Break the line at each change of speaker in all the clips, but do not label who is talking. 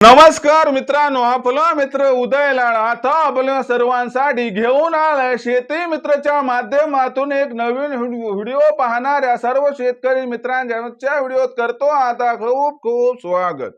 नमस्कार मित्रांनो आपला मित्र उदय लाड आता आपल्या सर्वांसाठी घेऊन आलाय शेती मित्रच्या माध्यमातून एक नवीन व्हिडिओ व्हिडिओ पाहणाऱ्या सर्व शेतकरी मित्रांच्या व्हिडिओत करतो. आता खूप खूप स्वागत.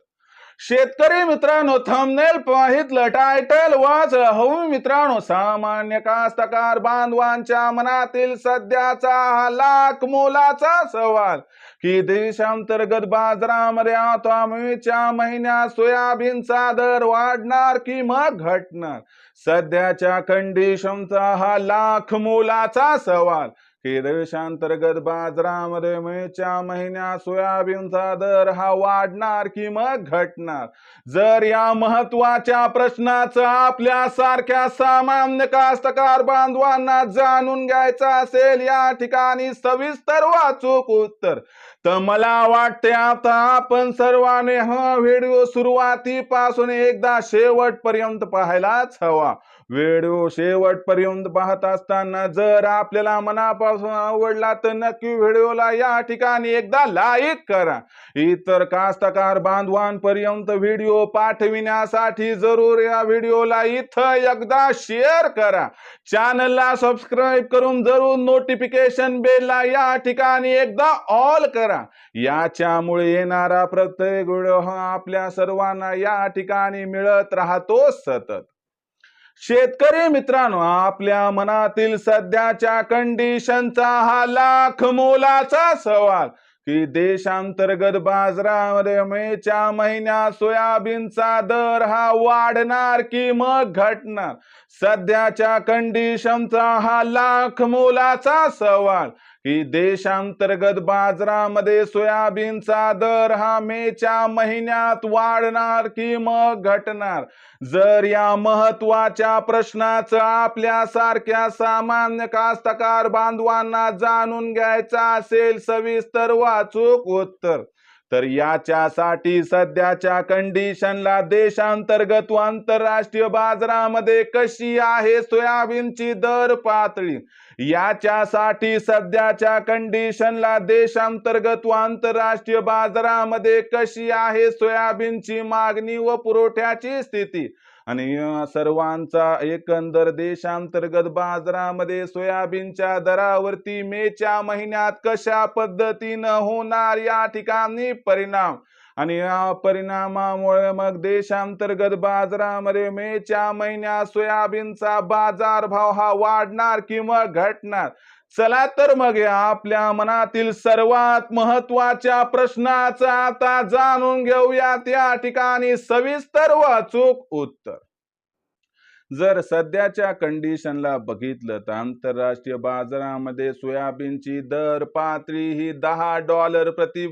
शेतकरी मित्रांनो थंबनेल पाहितलं टायटल वाचलं. हवं मित्रांनो सामान्य कास्तकार बांधवांच्या मनातील सध्याचा हा लाख मोलाचा सवाल. की देशांतर्गत बाजारामध्ये आता मेच्या महिन्यात सोयाबीनचा दर वाढणार की मग घटणार? सध्याच्या कंडिशनचा हा लाख मोलाचा सवाल. की देशांतर्गत बाजारामध्ये मेच्या महिन्यात सोयाबीनचा दर हा वाढणार कि मग घटणार? जर या महत्त्वाच्या प्रश्नाचं आपल्या सारख्या सामान्य कास्तकार बांधवांना जाणून घ्यायचं असेल या ठिकाणी सविस्तर वाचूक उत्तर. तर मला वाटते आता आपण सर्वांनी हा व्हिडिओ सुरुवातीपासून एकदा शेवटपर्यंत पाहायलाच हवा. व्हिडिओ शेवटपर्यंत पाहत असताना जर आपल्याला मनापासून आवडला तर नक्की व्हिडिओला या ठिकाणी एकदा लाईक करा. इतर कास्तकार बांधवांपर्यंत व्हिडिओ पाठविण्यासाठी जरूर या व्हिडिओला इथं एकदा शेअर करा. चॅनलला सबस्क्राईब करून जरूर नोटिफिकेशन बेलला या ठिकाणी एकदा ऑल करा. याच्यामुळे येणारा प्रत्येक गुण हा आपल्या सर्वांना या ठिकाणी मिळत राहतो सतत. शेतकरी मित्रांनो आपल्या मनातील सध्याच्या कंडिशनचा हा लाख मोलाचा सवाल की देशांतर्गत बाजारामध्ये मेच्या महिन्यात सोयाबीनचा दर हा वाढणार की मग घटणार? सध्याच्या कंडिशनचा हा लाख मोलाचा सवाल की देशांतर्गत बाजारामध्ये सोयाबीनचा दर हा मेच्या महिन्यात वाढणार की मग घटणार? जर या महत्त्वाच्या प्रश्नाचं आपल्या सारख्या सामान्य कास्तकार बांधवांना जाणून घ्यायचा असेल सविस्तर वाचूक उत्तर. तर याच्यासाठी सध्याच्या कंडिशनला देशांतर्गत व आंतरराष्ट्रीय बाजारामध्ये कशी आहे सोयाबीनची दर पातळी? याच्यासाठी सध्याच्या कंडिशनला देशांतर्गत व आंतरराष्ट्रीय बाजारामध्ये कशी आहे सोयाबीनची मागणी व पुरवठ्याची स्थिती? आणि सर्वांचा एकंदर देशांतर्गत बाजारामध्ये सोयाबीनच्या दरावरती मेच्या महिन्यात कशा पद्धतीनं होणार या ठिकाणी परिणाम? आणि या परिणामामुळे मग देशांतर्गत बाजारामध्ये मेच्या महिन्यात सोयाबीनचा बाजार भाव हा वाढणार किंवा घटणार? चला तर मग या आपल्या मनातील सर्वात महत्त्वाच्या प्रश्नाचा आता जाणून घेऊया त्या ठिकाणी सविस्तर वाचूक उत्तर. जर सध्याच्या कंडिशनला बघितलं तर आंतरराष्ट्रीय बाजारामध्ये सोयाबीनची दर पातळी ही दहा डॉलर प्रति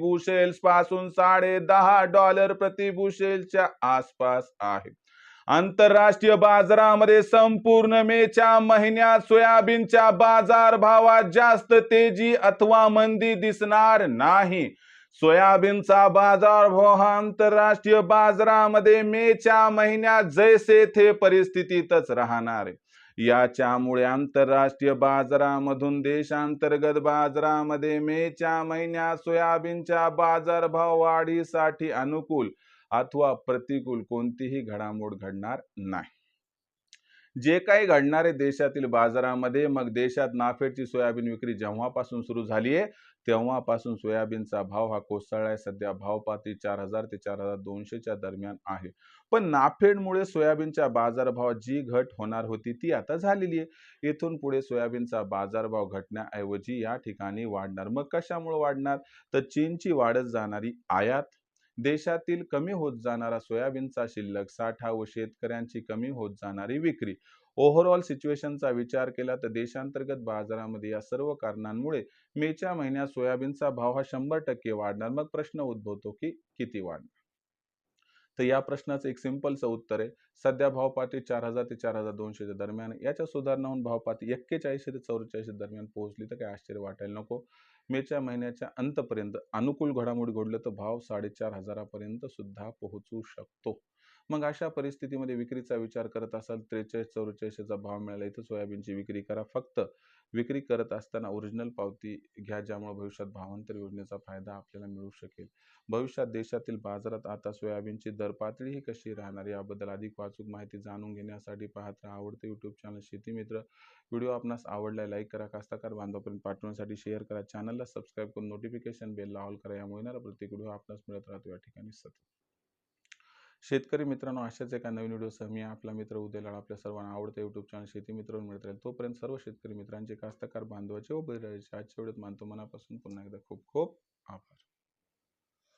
पासून साडे दहा डॉलर प्रतिबुशेल्सच्या आसपास आहे. आंतरराष्ट्रीय बाजारामध्ये संपूर्ण मेच्या महिन्यात सोयाबीनच्या बाजार भावात जास्त तेजी अथवा मंदी दिसणार नाही. सोयाबीनचा बाजार भाव हा आंतरराष्ट्रीय बाजारामध्ये मेच्या महिन्यात जैसे थे परिस्थितीतच राहणार आहे. याच्यामुळे आंतरराष्ट्रीय बाजारामधून देशांतर्गत बाजारामध्ये मेच्या महिन्यात सोयाबीनच्या बाजारभाव वाढीसाठी अनुकूल अथवा प्रतिकूल कोणतीही घडामोड घडणार नाही. जे काही घडणार आहे देशातील बाजारामध्ये मग देशात नाफेडची सोयाबीन विक्री जेव्हापासून सुरू झाली आहे तेव्हापासून सोयाबीनचा भाव हा कोसळलाय सध्या भाव पातळी चार हजार ते चार हजार दोनशेच्या दरम्यान आहे. पण नाफेडमुळे सोयाबीनच्या बाजारभावात जी घट होणार होती ती आता झालेली आहे. इथून पुढे सोयाबीनचा बाजारभाव घटण्याऐवजी या ठिकाणी वाढणार. मग कशामुळे वाढणार? तर चीनची वाढत जाणारी आयात देशातील कमी होत जाणारा सोयाबीनचा शिल्लक साठा व शेतकऱ्यांची कमी होत जाणारी विक्री. ओव्हरऑल सिच्युएशनचा विचार केला तर देशांतर्गत बाजारामध्ये या सर्व कारणांमुळे मेच्या महिन्यात सोयाबीनचा भाव हा शंभर टक्के वाढणार. मग प्रश्न उद्भवतो की किती वाढणार? तर या प्रश्नाचं एक सिम्पलचं उत्तर आहे. सध्या भावपाती चार हजार ते चार हजार दोनशेच्या दरम्यान याच्या सुधारणा होऊन भाव एक्केचाळीसशे ते चौवेचाळीसशे दरम्यान पोहोचली तर काही आश्चर्य वाटायला नको. मेच्या महिन्याच्या अंतपर्यंत अनुकूल घडामोडी घडलं तर भाव साडेचार हजारापर्यंत सुद्धा पोहोचू शकतो. मग अशा परिस्थितीमध्ये विक्रीचा विचार करत असाल त्रेचाळीस चौवेचाळीसचा भाव मिळाला इथं सोयाबीनची विक्री करा. फक्त विक्री करत असताना ओरिजिनल पावती घ्या ज्यामुळे भविष्यात भावांतर योजनेचा फायदा आपल्याला मिळू शकेल. भविष्यात देशातील बाजारात आता सोयाबीनची दर पातळी ही कशी राहणार याबद्दल अधिक वाचूक माहिती जाणून घेण्यासाठी पाहत राहा आवडते यूट्यूब चॅनल शेती मित्र. व्हिडिओ आपणास आवडला लाईक करा कास्ताकार बांधवापर्यंत पाठवण्यासाठी शेअर करा. चॅनलला सबस्क्राईब करून नोटिफिकेशन बेलला ऑल करा यामुळे येणारा प्रत्येक व्हिडिओ आपणास मिळत राहतो. या ठिकाणी सतत शेतकरी मित्रांनो अशाच एका नवीन व्हिडिओसह मी आपला मित्र उदय आपल्या सर्वांना आवडतं युट्यूब चॅनल शेती मित्रांनो मिळत राहील. तोपर्यंत सर्व शेतकरी मित्रांचे कास्तकार बांधवाचे व बैराचे आजच्या वेळेत मानतो. मनापासून पुन्हा एकदा खूप खूप आभार.